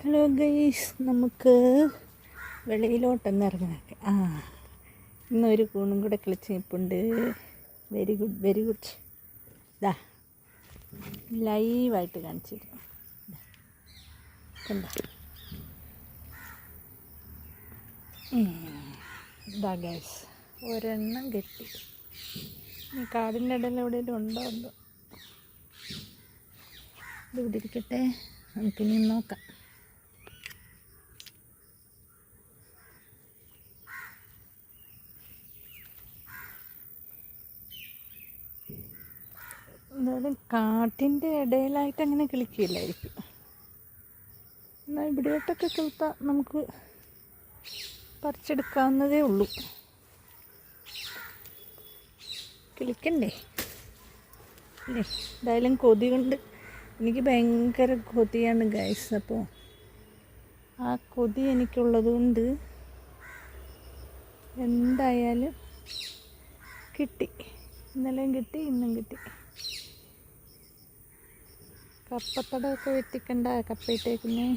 Hello guys നമുക്ക് വെളിയിലോട്ടൊന്ന് ഇറങ്ങാനൊക്കെ ആ ഇന്നൊരു കൂണും കൂടെ കിളിച്ച് നിൽപ്പുണ്ട് വെരി ഗുഡ് വെരി ഗുഡ് ഇതാ ലൈവായിട്ട് കാണിച്ചിരുന്നു കണ്ട? ഇതാ ഗൈസ് ഒരെണ്ണം കെട്ടി. കാടിന്റെ ഇടയിൽ എവിടെയെങ്കിലും ഉണ്ടോ ഉണ്ടോ ഇത് ഇവിടെ ഇരിക്കട്ടെ. നമുക്കിനി നോക്കാം. എന്തായാലും കാട്ടിന്റെ ഇടയിലായിട്ട് അങ്ങനെ കിളിക്കില്ലായിരിക്കും. എന്നാൽ ഇവിടെയോട്ടൊക്കെ കിളുത്താൽ നമുക്ക് പറിച്ചെടുക്കാവുന്നതേ ഉള്ളൂ. കിളിക്കണ്ടേ? അല്ലേ എന്തായാലും കൊതി കൊണ്ട് എനിക്ക് ഭയങ്കര കൊതിയാണ് ഗൈസ് അപ്പോൾ ആ കൊതി എനിക്കുള്ളത് കൊണ്ട് എന്തായാലും കിട്ടി. ഇന്നലെയും കിട്ടി ഇന്നും കിട്ടി. കപ്പത്തടമൊക്കെ വെട്ടിക്കണ്ട കപ്പയിട്ടേക്കുന്നേ.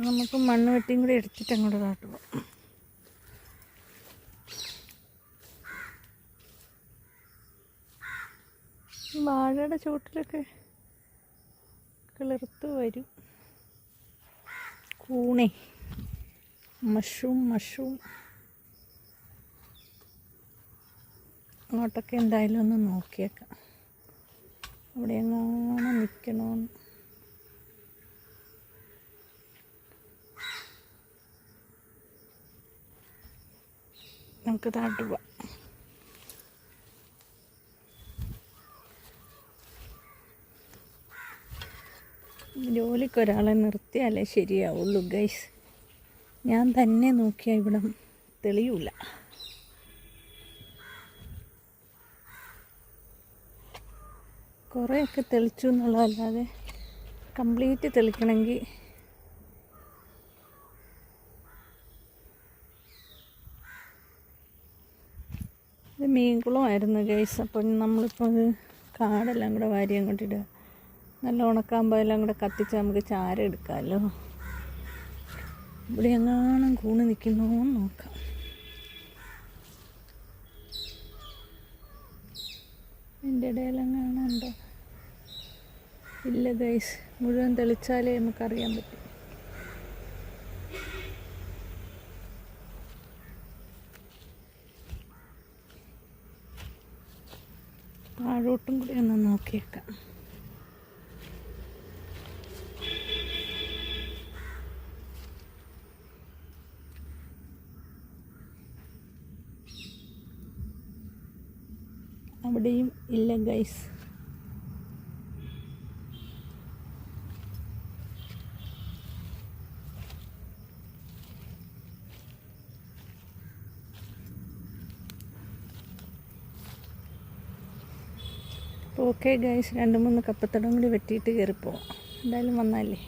നമുക്ക് മണ്ണ് വെട്ടിയും കൂടി എടുത്തിട്ട് അങ്ങോട്ട് കാട്ടുക. വാഴയുടെ ചുവട്ടിലൊക്കെ കിളിർത്ത് വരും. കൂണേ. Mushroom mushroom. അങ്ങോട്ടൊക്കെ എന്തായാലും ഒന്ന് നോക്കിയേക്കാം. അവിടെ എങ്ങനെ നിൽക്കണമെന്ന് നമുക്ക് താട്ട് പോവാം ജോലിക്ക് ഒരാളെ നിർത്തിയാലേ ശരിയാവുള്ളൂ ഗൈസ്. ഞാൻ തന്നെ നോക്കിയാൽ ഇവിടെ തെളിയൂല. കുറേയൊക്കെ തെളിച്ചു എന്നുള്ളതല്ലാതെ കംപ്ലീറ്റ് തെളിക്കണമെങ്കിൽ ഇത് മീൻകുളമായിരുന്നു ഗൈസ്. അപ്പം നമ്മളിപ്പോൾ അത് കാടെല്ലാം കൂടെ വാരി അങ്ങോട്ട് ഇടുക. നല്ല ഉണക്കാകുമ്പോൾ എല്ലാം കൂടെ കത്തിച്ച് നമുക്ക് ചാര എടുക്കാമല്ലോ. ഇവിടെ എങ്ങാനും കൂണ് നിൽക്കുന്നോ നോക്കാം. എന്റെ ഇടയിലെങ്ങാനും ഇല്ല ഗൈസ് മുഴുവൻ തെളിച്ചാലേ നമുക്കറിയാൻ പറ്റും. താഴോട്ടും കൂടി ഒന്ന് നോക്കിയേക്കാം. അവിടെയും ഇല്ല ഗൈസ് ഓക്കെ ഗൈസ് രണ്ട് മൂന്ന് കപ്പത്തടം കൂടി വെട്ടിയിട്ട് കയറിപ്പോവാം എന്തായാലും വന്നാലേ.